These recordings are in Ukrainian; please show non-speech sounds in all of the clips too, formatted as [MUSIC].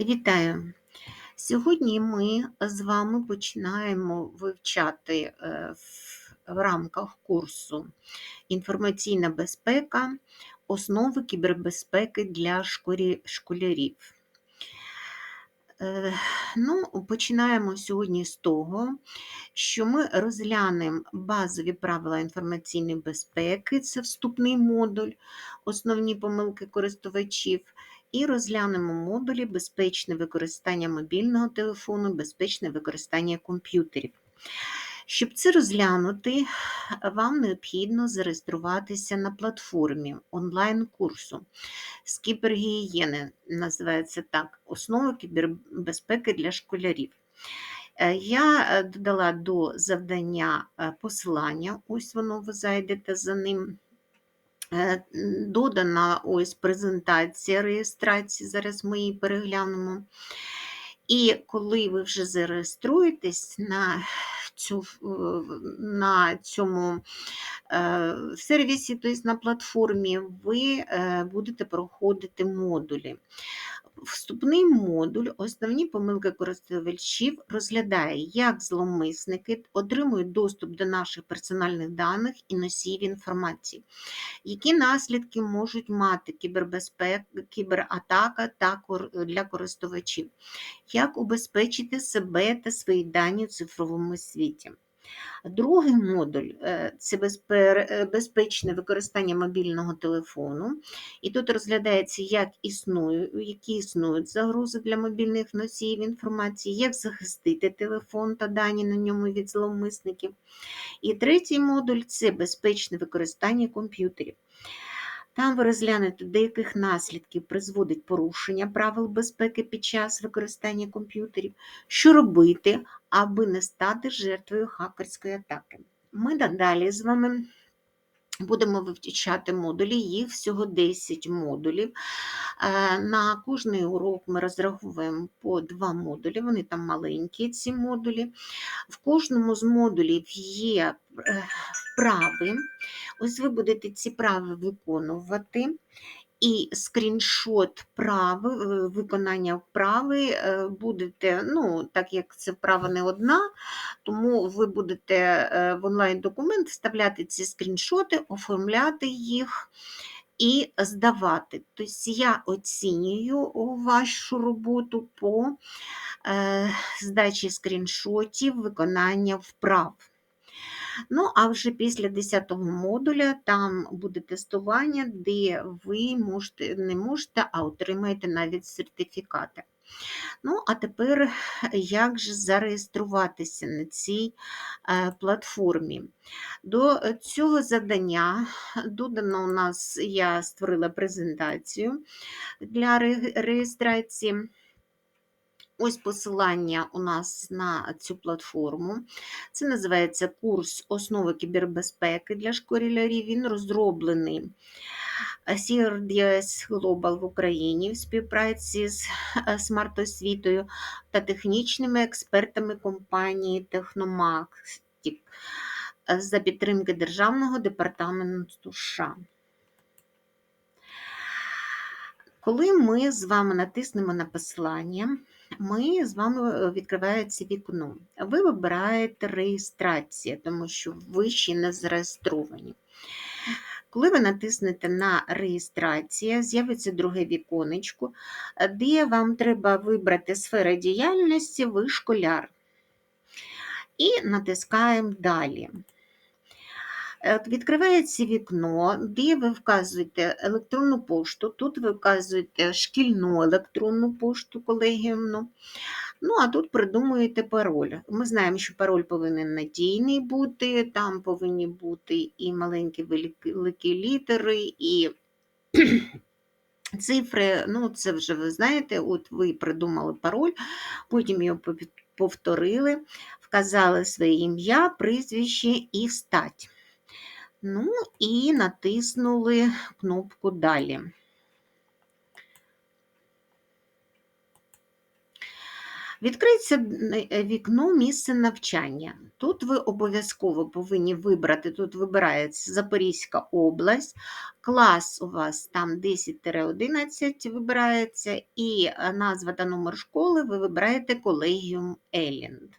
Вітаю! Сьогодні ми з вами починаємо вивчати е, в рамках курсу Інформаційна безпека, основи кібербезпеки для школярів. Е, ну, Починаємо сьогодні з того, що ми розглянемо базові правила інформаційної безпеки, це вступний модуль, основні помилки користувачів. І розглянемо модулі безпечне використання мобільного телефону, безпечне використання комп'ютерів. Щоб це розглянути, вам необхідно зареєструватися на платформі онлайн-курсу з кібергігієни, називається так, основи кібербезпеки для школярів. Е, я е, додала до завдання е, посилання, ось воно ви зайдете за ним. Додана ось презентація реєстрації, зараз ми її переглянемо. І коли ви вже зареєструєтесь на цю, на цьому в сервісі, тобто на платформі, ви е, будете проходити модулі. Вступний модуль, основні помилки користувачів розглядає, як зловмисники отримують доступ до наших персональних даних і носіїв інформації, які наслідки можуть мати кібербезпека, кібератака для користувачів, як убезпечити себе та свої дані в цифровому світі. Другий модуль е, це е, безпечне використання мобільного телефону. І тут розглядається, як існують, які існують загрози для мобільних носіїв інформації, як захистити телефон та дані на ньому від зловмисників. І третій модуль це безпечне використання комп'ютерів. Там ви розглянете, до яких наслідків призводить порушення правил безпеки під час використання комп'ютерів, що робити, аби не стати жертвою хакерської атаки. Ми надалі з вами будемо вивчати модулі, їх всього 10 модулів. Е, на кожний урок ми розраховуємо по два модулі, вони там маленькі, ці модулі. В кожному з модулів є е, вправи. Ось ви будете ці прави виконувати. І скріншот прави, е, виконання вправи е, будете, ну, так як це вправа не одна, тому ви будете е, в онлайн-документ вставляти ці скріншоти, оформляти їх і здавати. Тобто я оцінюю вашу роботу по здачі скріншотів, виконання вправ. Ну, а вже після 10 модуля там буде тестування, де ви можете, не можете, а отримаєте навіть сертифікати. Ну, а тепер як же зареєструватися на цій е, платформі? До цього завдання додано у нас я створила презентацію для реєстрації. Ось посилання у нас на цю платформу. Це називається курс основи кібербезпеки для школярів. Він розроблений CRDS Global в Україні в співпраці з е, смарт-освітою та технічними експертами компанії Техномактик за підтримки Державного департаменту США. Коли ми з вами натиснемо на посилання, ми з вами е, відкривається вікно. Ви вибираєте реєстрація, тому що ви ще не зареєстровані. Коли ви натиснете на реєстрацію, з'явиться друге віконечко, де вам треба вибрати сфера діяльності, ви школяр. І натискаємо Далі. Е, відкривається вікно, де ви вказуєте електронну пошту, тут ви вказуєте шкільну електронну пошту колегіумну. Ну, а тут придумуєте пароль. Ми знаємо, що пароль повинен надійний бути, там повинні бути і маленькі великі літери, і [CLEARS THROAT] цифри. Ну, це вже ви знаєте, от ви придумали пароль, потім його повторили, вказали своє ім'я, прізвище і стать. Ну і натиснули кнопку Далі. Відкриється е, вікно місце навчання. Тут ви обов'язково повинні вибрати, тут вибирається Запорізька область, клас у вас там 10-11 вибирається, і е, назва та номер школи ви вибираєте колегіум Елінд.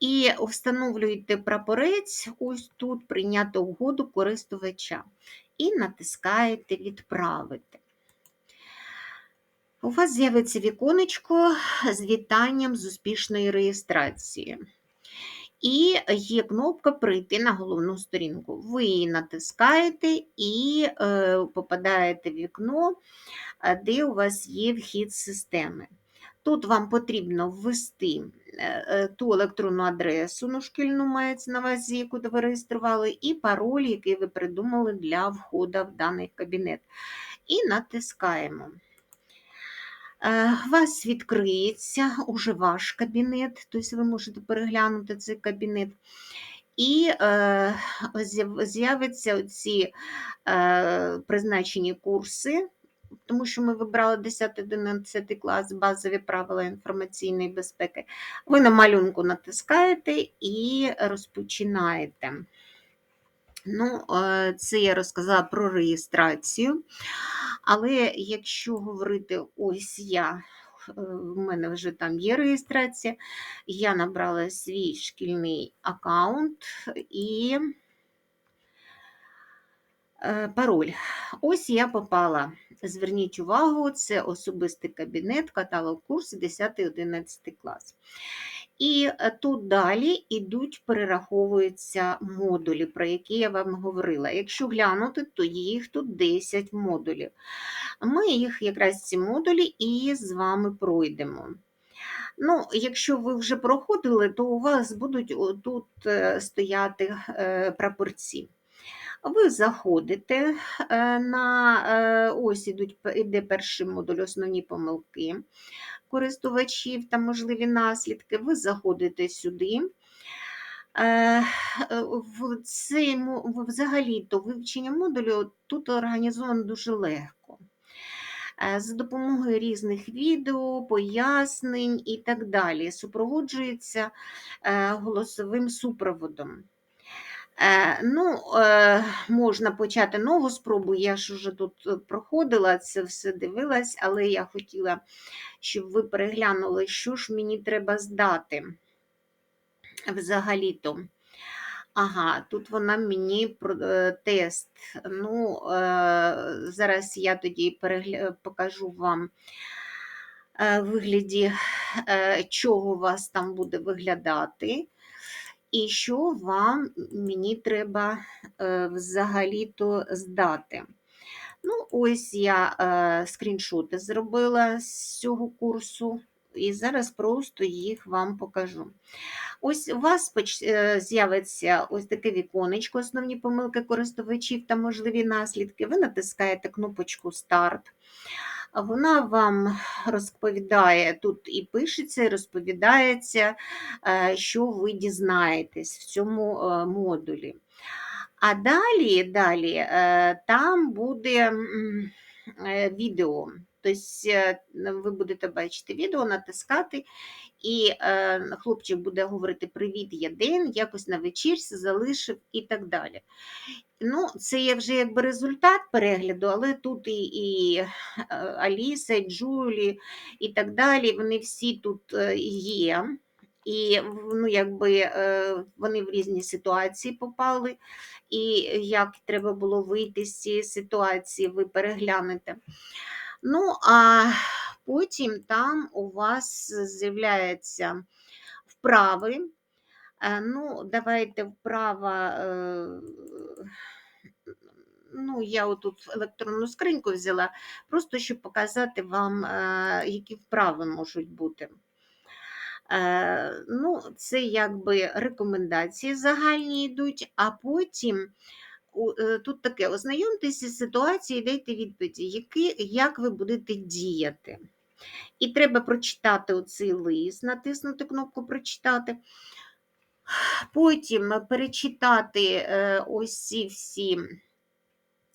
І встановлюєте прапорець, ось тут прийняти угоду користувача. І натискаєте Відправити. У вас з'явиться віконечко з вітанням з успішної реєстрації. І є кнопка Прийти на головну сторінку. Ви її натискаєте і е, попадаєте в вікно, де у вас є вхід системи. Тут вам потрібно ввести е, ту електронну адресу, ну, шкільну мається на увазі, яку ви реєстрували, і пароль, який ви придумали для входу в даний кабінет. І натискаємо. Е, у вас відкриється уже ваш кабінет, тобто ви можете переглянути цей кабінет. І е, з'являться ці е, призначені курси, тому що ми вибрали 10-11 клас базові правила інформаційної безпеки. Ви на малюнку натискаєте і розпочинаєте. Ну, е, Це я розказала про реєстрацію. Але якщо говорити, ось я, е, в мене вже там є реєстрація, я набрала свій шкільний аккаунт і пароль. Ось я попала. Зверніть увагу, це особистий кабінет, каталог курсу 10-11 клас. І е, тут далі йдуть, перераховуються модулі, про які я вам говорила. Якщо глянути, то їх тут 10 модулів. Ми їх якраз ці модулі і з вами пройдемо. Ну, Якщо ви вже проходили, то у вас будуть тут е, стояти е, прапорці. Ви заходите на ось ідуть, іде перший модуль, основні помилки користувачів та можливі наслідки, ви заходите сюди. Е, в цьому, Взагалі-то вивчення модулю тут організовано дуже легко. Е, за допомогою різних відео, пояснень і так далі, супроводжується е, голосовим супроводом. Ну, Можна почати нову спробу, я ж вже тут проходила, це все дивилась, але я хотіла щоб ви переглянули, що ж мені треба здати взагалі-то. Ага, тут вона мені е, тест. Ну, е, Зараз я тоді покажу вам е, вигляді, чого у вас там буде виглядати. І що вам мені треба взагалі-то здати. Ну, ось я е, скріншоти зробила з цього курсу, і зараз просто їх вам покажу. Ось у вас е, з'явиться ось таке віконечко, основні помилки користувачів та можливі наслідки. Ви натискаєте кнопочку Старт. Вона вам розповідає, тут і пишеться, і розповідається, е, що ви дізнаєтесь в цьому е, модулі. А далі далі е, там буде відео. Тобто ви будете бачити відео, натискати, і хлопчик буде говорити Привіт, я день, якось на вечірці залишив і так далі. Ну, Це є вже якби результат перегляду, але тут і і Аліса, і Джулі і так далі, вони всі тут є. І ну, якби е, вони в різні ситуації попали, і як треба було вийти з цієї ситуації, ви переглянете. Ну, а потім там у вас з'являються вправи. Е, ну, Давайте вправа. Е, ну, Я отут електронну скриньку взяла, просто щоб показати вам, які вправи можуть бути. Е, ну, Це якби рекомендації загальні йдуть, а потім е, тут таке: ознайомтеся з ситуацією, дайте відповіді, які, як ви будете діяти. І треба прочитати оцей лист, натиснути кнопку Прочитати. Потім перечитати е, ось ці всі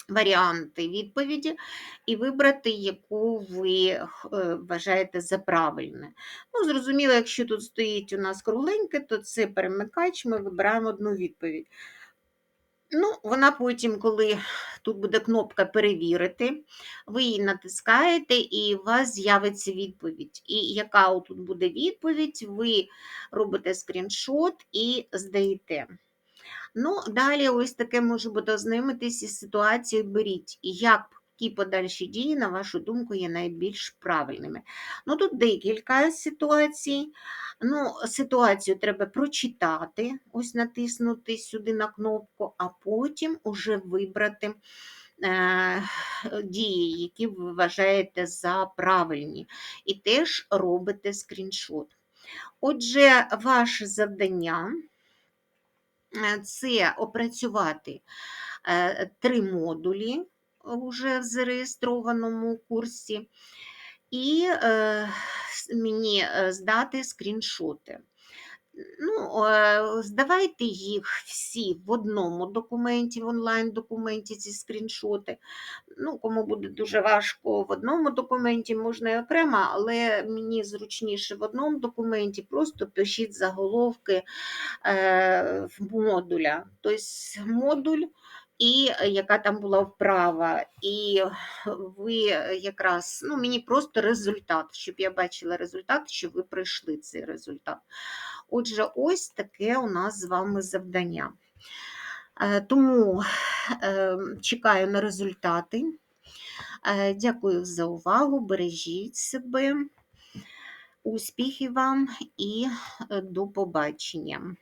варіанти відповіді і вибрати, яку ви е, вважаєте за правильне. Ну, зрозуміло, якщо тут стоїть у нас кругленьке, то це перемикач, ми вибираємо одну відповідь. Ну, вона потім, коли тут буде кнопка перевірити, ви її натискаєте, і у вас з'явиться відповідь. І яка тут буде відповідь, ви робите скріншот і здаєте. Ну, далі ось таке може бути ознайомитись із ситуацією беріть. І які подальші дії, на вашу думку, є найбільш правильними. Ну, тут декілька ситуацій. Ну, Ситуацію треба прочитати, ось натиснути сюди на кнопку, а потім уже вибрати е, дії, які ви вважаєте за правильні. І теж робите скріншот. Отже, ваше завдання е, це опрацювати е, три модулі вже в зареєстрованому курсі, і е, мені е, здати скріншоти. Ну, е, Здавайте їх всі в одному документі, в онлайн-документі ці скріншоти. Ну, Кому буде дуже важко в одному документі, можна і окремо, але мені зручніше в одному документі, просто пишіть заголовки е, в модуля. Тобто модуль і яка там була вправа. І ви якраз, ну, мені просто результат, щоб я бачила результат, що ви пройшли цей результат. Отже, ось таке у нас з вами завдання. Е, тому е, чекаю на результати. Е, дякую за увагу, бережіть себе, успіхів вам і до побачення.